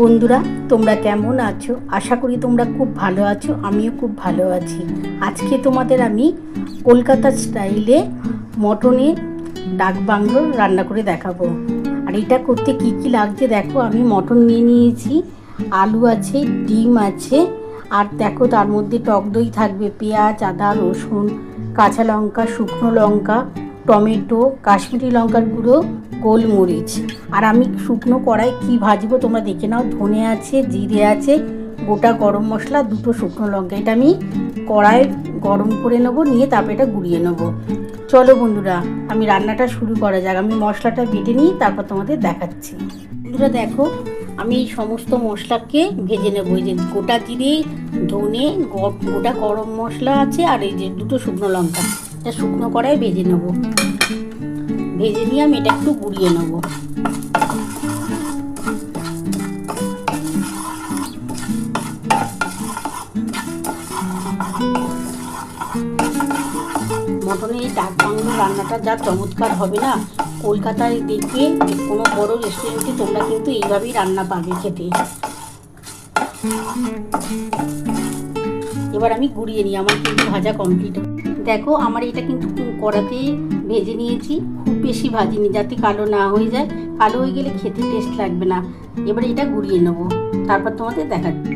বন্ধুরা, তোমরা কেমন আছো? আশা করি তোমরা খুব ভালো আছো, আমিও খুব ভালো আছি। আজকে তোমাদের আমি কলকাতা স্টাইলে মটনের ডাক বাংলো রান্না করে দেখাবো। আর এটা করতে কি কি লাগছে দেখো, আমি মটন নিয়ে নিয়েছি। আলু আছে, ডিম আছে, আর দেখো তার মধ্যে টক দই থাকবে, পেঁয়াজ, আদা, রসুন, কাঁচা লঙ্কা, শুকনো লঙ্কা টমেটো, কাশ্মীরি লঙ্কার গুঁড়ো, গোলমরিচ। আর আমি শুকনো কড়াই কি ভাজবো তোমরা দেখে নাও। ধনে আছে, জিরে আছে, গোটা গরম মশলা, দুটো শুকনো লঙ্কা। এটা আমি কড়াই গরম করে নেব, নিয়ে তারপর এটা গুঁড়িয়ে নেব। চলো বন্ধুরা, আমি রান্নাটা শুরু করা যাক। আমি মশলাটা বেটে নিই, তারপর তোমাদের দেখাচ্ছি। বন্ধুরা দেখো, আমি এই সমস্ত মশলাকে ভেজে নেব। এই যে গোটা জিরে, ধনে গোটা গরম মশলা আছে, আর এই যে দুটো শুকনো লঙ্কা। এটা শুকনো কড়াই ভেজে নেব। ভেজে নিয়ে আমি এটা একটু গুঁড়িয়ে নেব। মটনের এই ডাক বাংলো রান্নাটা যা চমৎকার হবে না, কলকাতায় দেখবে কোনো বড় রেস্টুরেন্টে তোমরা কিন্তু এইভাবেই রান্না পাবে খেতে। এবার আমি গুড়িয়ে নিই, আমার কিন্তু ভাজা কমপ্লিট দেখো, আমার এটা কিন্তু কড়াতে ভেজে নিয়েছি, খুব বেশি ভাজিনি যাতে কালো না হয়ে যায়। কালো হয়ে গেলে খেতে টেস্ট লাগবে না। এবার এটা গুঁড়িয়ে নেব। তারপর তোমাদের দেখাচ্ছি।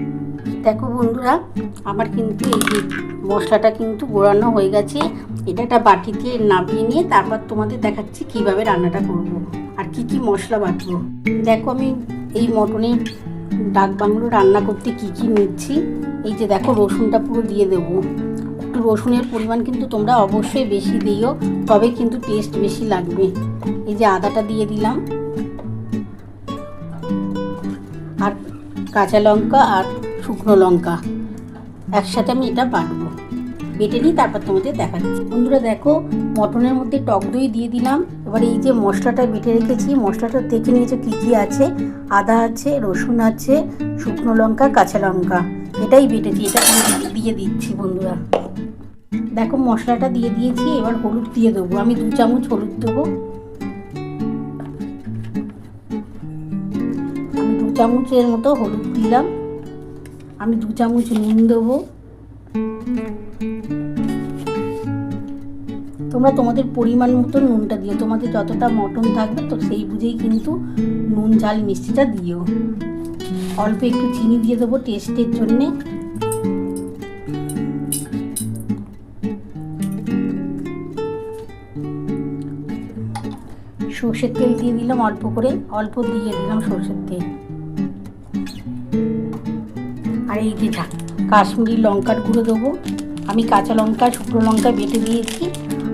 দেখো বন্ধুরা, আমার কিন্তু এই মশলাটা কিন্তু গোড়ানো হয়ে গেছে। এটা একটা বাটিতে নামিয়ে নিয়ে তারপর তোমাদের দেখাচ্ছি কীভাবে রান্নাটা করব আর কি কি মশলা বাটবো। দেখো আমি এই মটনের ডাক বাংলো রান্না করতে কি কি নিচ্ছি? এই যে দেখো রসুনটা পুরো দিয়ে দেবো। একটু রসুনের পরিমাণ কিন্তু তোমরা অবশ্যই বেশি দিও, তবে কিন্তু টেস্ট বেশি লাগবে। এই যে আদাটা দিয়ে দিলাম। আর কাঁচা লঙ্কা আর শুকনো লঙ্কা। একসাথে আমি এটা বাটবো। বেটে নিই তারপর তোমাদের দেখাচ্ছি। বন্ধুরা দেখো, মটনের মধ্যে টক দই দিয়ে দিলাম। এবার এই যে মশলাটা বেটে রেখেছি, মশলাটা দেখে নিয়েছো কী কী আছে? আদা আছে, রসুন আছে, শুকনো লঙ্কা, কাঁচা লঙ্কা। এটাই বেটেছি, এটা দিয়ে দিচ্ছি বন্ধুরা। দেখো মশলাটা দিয়ে দিয়েছি, এবার হলুদ দিয়ে দেবো। আমি দু চামচ হলুদ দেবো। আমি দু চামচের মতো হলুদ দিলাম। আমি দু চামচ নুন দেবো। তোমরা তোমাদের পরিমাণ মতো নুনটা দিও। তোমাদের যতটা মটন থাকবে তো সেই বুঝেই কিন্তু নুন, ঝাল, মিষ্টিটা দিও। অল্প একটু চিনি দিয়ে দেবো টেস্টের জন্যে। সর্ষের তেল দিয়ে দিলাম অল্প করে। অল্প দিয়ে দিলাম সর্ষের তেল। আর এই যে কাশ্মীরি লঙ্কার গুঁড়ো দেবো। আমি কাঁচা লঙ্কা, শুকনো লঙ্কা বেটে দিয়েছি।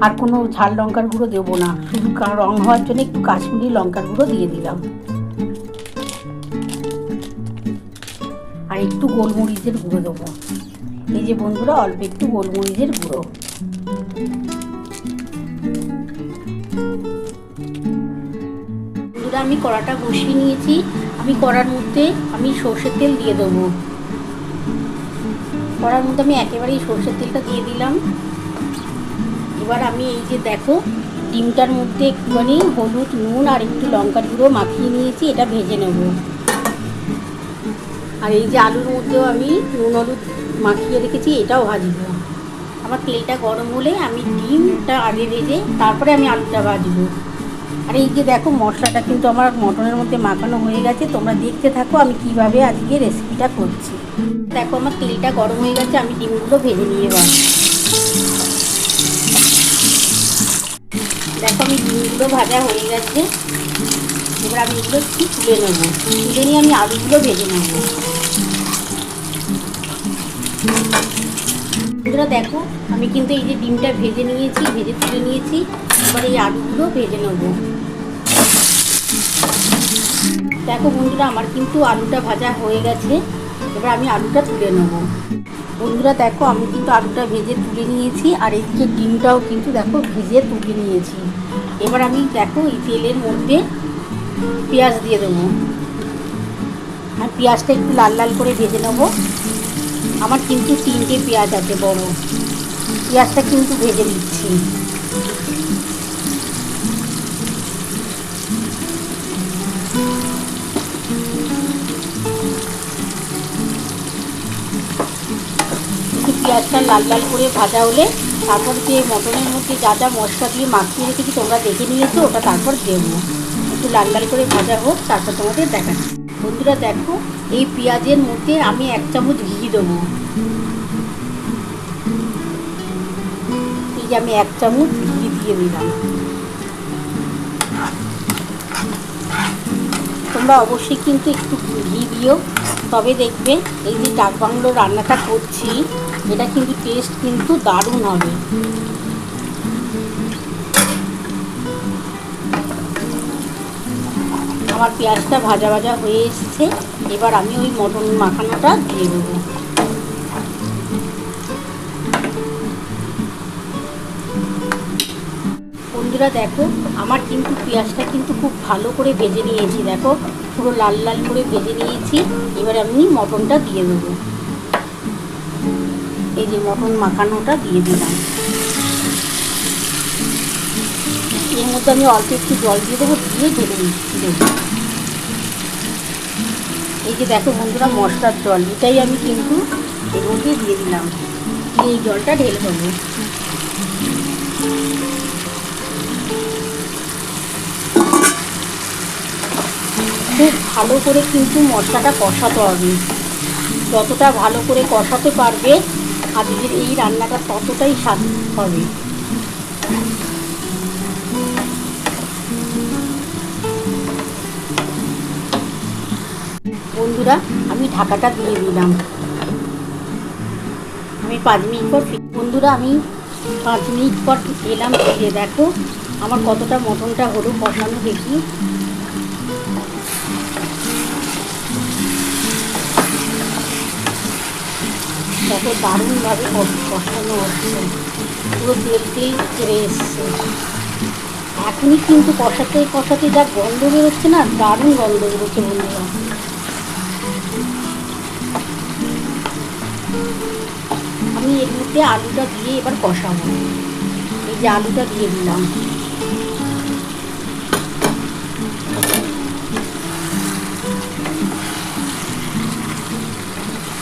আর কোনো ঝাল লঙ্কার গুঁড়ো দেবো না। শুধু রং হওয়ার জন্য একটু কাশ্মীরি লঙ্কার গুঁড়ো দিয়ে দিলাম। আর একটু গোলমরিচের গুঁড়ো দেবো। এই যে বন্ধুরা, অল্প একটু গোলমরিচের গুঁড়ো। বন্ধুরা, আমি কড়াটা বসিয়ে নিয়েছি। আমি কড়ার মধ্যে আমি সর্ষের তেল দিয়ে দেবো। কড়ার মধ্যে আমি একেবারেই সর্ষের তেলটা দিয়ে দিলাম। এবার আমি এই যে দেখো, ডিমটার মধ্যে একটুখানি হলুদ, নুন আর একটু লঙ্কার গুঁড়ো মাখিয়ে নিয়েছি, এটা ভেজে নেব। আর এই যে আলুর মধ্যেও আমি নুন হলুদ মাখিয়ে রেখেছি, এটাও ভাজবো। আমার তেলটা গরম হলে আমি ডিমটা আগে ভেজে তারপরে আমি আলুটা ভাজবো। আর এই যে দেখো, মশলাটা কিন্তু আমার মটনের মধ্যে মাখানো হয়ে গেছে, তোমরা দেখতে থাকো আমি কীভাবে আজকে রেসিপিটা করছি। দেখো, আমার তেলটা গরম হয়ে গেছে, আমি ডিমগুলো ভেজে নিয়ে এবার। দেখো আমি ডিমগুলো ভাজা হয়ে গেছে। এবার আমি এগুলো একটু তুলে নেব। তুলে নিয়ে আমি আলুগুলো ভেজে নেব। বন্ধুরা দেখো, আমি কিন্তু এই যে ডিমটা ভেজে নিয়েছি, ভেজে তুলে নিয়েছি। এবার এই আলুগুলো ভেজে নেব। দেখো বন্ধুরা, আমার কিন্তু আলুটা ভাজা হয়ে গেছে। এবার আমি আলুটা তুলে নেব। বন্ধুরা দেখো, আমি কিন্তু আলুটা ভেজে তুলে নিয়েছি, আর এদিকে ডিমটাও কিন্তু দেখো ভেজে তুলে নিয়েছি। এবার আমি দেখো এই তেলের মধ্যে পেঁয়াজ দিয়ে দেবো। আর পেঁয়াজটা একটু লাল লাল করে ভেজে নেব। আমার কিন্তু তিনটে পেঁয়াজ আছে বড়। পেঁয়াজটা কিন্তু ভেজে নিচ্ছি। পেঁয়াজটা লাল লাল করে ভাজা হলে তারপর যে মটনের মধ্যে যা যা মশলা দিয়ে মাখিয়ে রেখেছি, তোমরা দেখে নিয়েছো, ওটা তারপর দেবো। একটু লাল লাল করে ভাজা হোক, তারপর তোমাদের দেখাচ্ছি। বন্ধুরা দেখো, এই পেঁয়াজের মধ্যে আমি এক চামচ ঘি দেবো। এই যে আমি এক চামচ ঘি দিয়ে দিলাম। তোমরা অবশ্যই কিন্তু একটু ঘি দিও। তবে দেখবে, এই যে ডাক বাংলো রান্নাটা করছি এটা কিন্তু টেস্ট কিন্তু দারুণ হবে। আমার পেঁয়াজটা ভাজা ভাজা হয়ে এসেছে। এবার আমি ওই মটন মাখানোটা দিয়ে দেবো। বন্ধুরা দেখো, আমার কিন্তু পেঁয়াজটা কিন্তু খুব ভালো করে ভেজে নিয়েছি। দেখো, পুরো লাল লাল করে ভেজে নিয়েছি। এবার আমি মটনটা দিয়ে দেবো। এই যে মটন মাখানোটা দিয়ে দিলাম। এর মধ্যে আমি অল্প একটু জল দিয়ে দেবো, দিয়ে ঢেলে দেবো এই যে দেখো বন্ধুরা, মশলার জল, এটাই আমি কিন্তু এর মধ্যে দিয়ে দিলাম। দিয়ে এই জলটা ঢেলে দেবো। খুব ভালো করে কিন্তু মশলাটা কষাতে হবে। যতটা ভালো করে কষাতে পারবে আজকের এই রান্নাটা ততটাই স্বাদ হবে। বন্ধুরা, আমি ঢাকাটা দিয়ে দিলাম। আমি পাঁচ মিনিট পর বন্ধুরা, আমি পাঁচ মিনিট পর এলাম দেখো, আমার কতটা মটনটা হলো কষানো দেখি। কত দারুণভাবে কষ- কষানো হচ্ছে পুরো তেল তেল করে এসছে। এখনই কিন্তু কষাতে কষাতে যা গন্ধ বেরোচ্ছে না, দারুণ গন্ধ বেরোচ্ছে বন্ধুরা। আমি এর মধ্যে আলুটা দিয়ে এবার কষাবো। এই যে আলুটা দিয়ে দিলাম।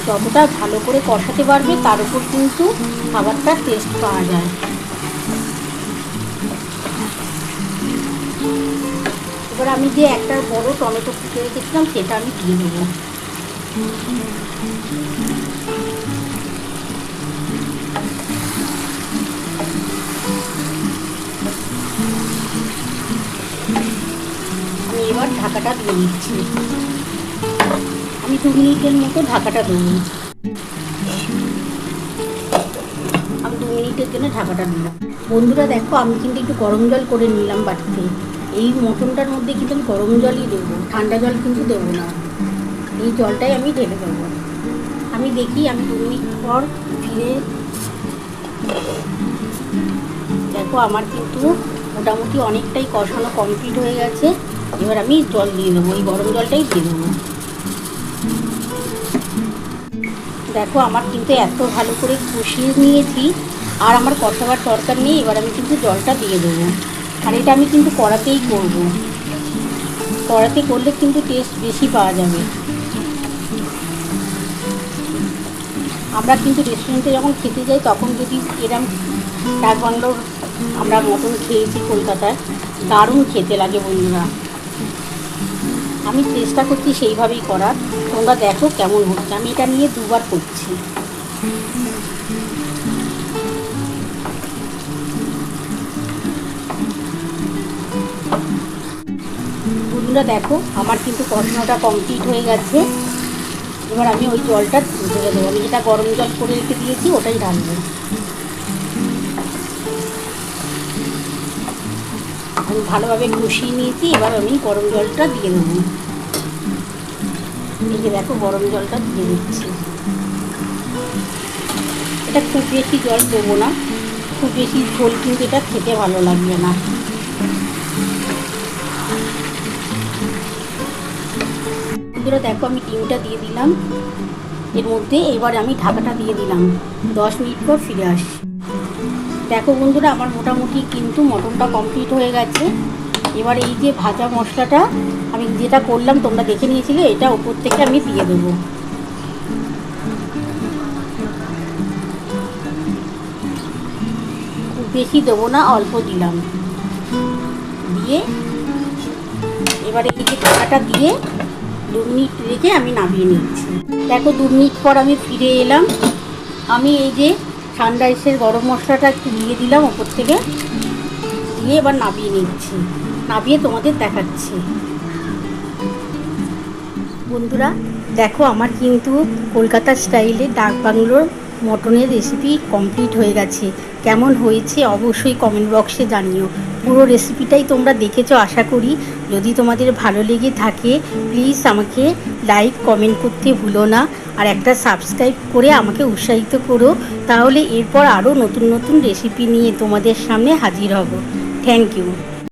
যতটা ভালো করে কষাতে পারবে, তার উপর কিন্তু খাবারটার টেস্ট পাওয়া যায়। এবার আমি যে একটা বড় টমেটো কুটে রেখেছিলাম, সেটা আমি দিয়ে দেবো। আমি এবার ঢাকাটা দিয়ে দিচ্ছি। আমি দু মিনিটের মতো ঢাকাটা দেবো আমি দু মিনিটের জন্য ঢাকাটা দিলাম বন্ধুরা দেখো, আমি কিন্তু একটু গরম জল করে নিলাম বাটিতে। এই মটনটার মধ্যে কিন্তু আমি গরম জলই দেবো, ঠান্ডা জল কিন্তু দেবো না। এই জলটাই আমি ঢেলে দেবো। আমি দেখি, আমি দু মিনিট পর ফিরে দেখো, আমার কিন্তু মোটামুটি অনেকটাই কষানো কমপ্লিট হয়ে গেছে। এবার আমি জল দিয়ে দেবো, এই গরম জলটাই দিয়ে দেবো। দেখো, আমার কিন্তু এত ভালো করে কষিয়ে নিয়েছি, আর আমার কষাবার দরকার নেই, এবার আমি কিন্তু জলটা দিয়ে দেবো। আর এটা আমি কিন্তু কড়াতেই করব। কড়াতে করলে কিন্তু টেস্ট বেশি পাওয়া যাবে। আমরা কিন্তু রেস্টুরেন্টে যখন খেতে যাই, তখন যদি এরম ডাক বাংলোর আমরা মটন খেয়েছি কলকাতায়, দারুণ খেতে লাগে বন্ধুরা। আমি চেষ্টা করছি সেইভাবেই করার। তোমরা দেখো কেমন হচ্ছে। আমি এটা নিয়ে দুবার করছি। বন্ধুরা দেখো, আমার কিন্তু কষানোটা কমপ্লিট হয়ে গেছে। এবার আমি ওই জলটা ঢেলে দেবো। আমি যেটা গরম জল করে রেখে দিয়েছি, ওটাই ঢালবো ভালোভাবে কষিয়ে নিয়েছি, এবার আমি গরম জলটা দিয়ে দেবো। এই যে দেখো, গরম জলটা দিয়ে দিচ্ছি। এটা খুব বেশি জল দেবো না, খুব বেশি ঝোল কিন্তু এটা খেতে ভালো লাগবে না। বন্ধুরা, দেখো আমি ডিমটা দিয়ে দিলাম। এর মধ্যে এবার আমি ঢাকাটা দিয়ে দিলাম। দশ মিনিট পর ফিরে আসি দেখো বন্ধুরা, আমার মোটামুটি কিন্তু মটনটা কমপ্লিট হয়ে গেছে। এবার এই যে ভাজা মশলাটা, আমি যেটা করলাম, তোমরা দেখে নিয়েছিলে, এটা ওপর থেকে আমি দিয়ে দেবো। বেশি দেবো না, অল্প দিলাম। দিয়ে এবারে এই যে ঢাকাটা দিয়ে দু মিনিট রেখে আমি নামিয়ে নিচ্ছি। দেখো, দু মিনিট পর আমি ফিরে এলাম। আমি এই যে সানরাইসের গরম মশলাটা একটু দিয়ে দিলাম ওপর থেকে। দিয়ে এবার নাবিয়ে নিচ্ছি। নাবিয়ে তোমাদের দেখাচ্ছি। বন্ধুরা, দেখো আমার কিন্তু কলকাতা স্টাইলে ডাক বাংলোর মটনের রেসিপি কমপ্লিট হয়ে গেছে। কেমন হয়েছে অবশ্যই কমেন্ট বক্সে জানিও। পুরো রেসিপিটাই তোমরা দেখেছ, আশা করি। যদি তোমাদের ভালো লেগে থাকে প্লিজ আমাকে লাইক কমেন্ট করতে ভুলো না। আর একটা সাবস্ক্রাইব করে আমাকে উৎসাহিত করো। তাহলে এরপর আরও নতুন নতুন রেসিপি নিয়ে তোমাদের সামনে হাজির হব। Thank you